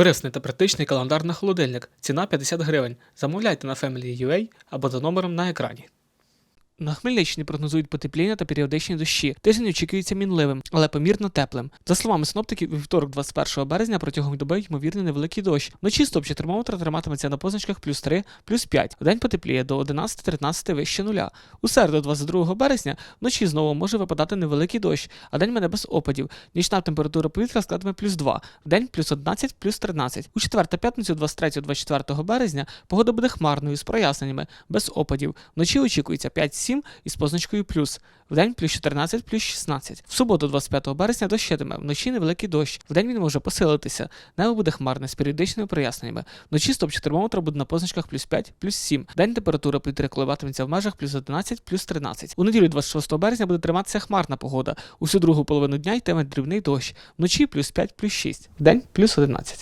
Корисний та практичний календар на холодильник. Ціна 50 гривень. Замовляйте на Family.ua або за номером на екрані. На Хмельниччині прогнозують потепління та періодичні дощі. Тиждень очікується мінливим, але помірно теплим. За словами синоптиків, вівторок 21 березня протягом доби ймовірний невеликий дощ. Вночі стопчик термометра триматиметься на позначках плюс 3, плюс 5. Вдень потепліє до 11-13 вище нуля. У середу 22 березня вночі знову може випадати невеликий дощ, а день мене без опадів. Нічна температура повітря складатиме плюс 2, вдень плюс 11, плюс 13. У четвер та п'ятницю 23-24 березня погода буде хмарною з проясненнями, без опадів. Вночі очікується 5-7 із позначкою плюс. Вдень плюс 14, плюс 16. В суботу, 25 березня, дощитиме. Вночі невеликий дощ. Вдень він може посилитися. Небо буде хмарне з періодичними проясненнями. Вночі стопчик термометра буде на позначках плюс 5, плюс 7. День температура повітря коливатиметься в межах плюс 11, плюс 13. У неділю 26 березня буде триматися хмарна погода. Усю другу половину дня йтиме дрібний дощ. Вночі плюс 5, плюс 6. Вдень плюс 11.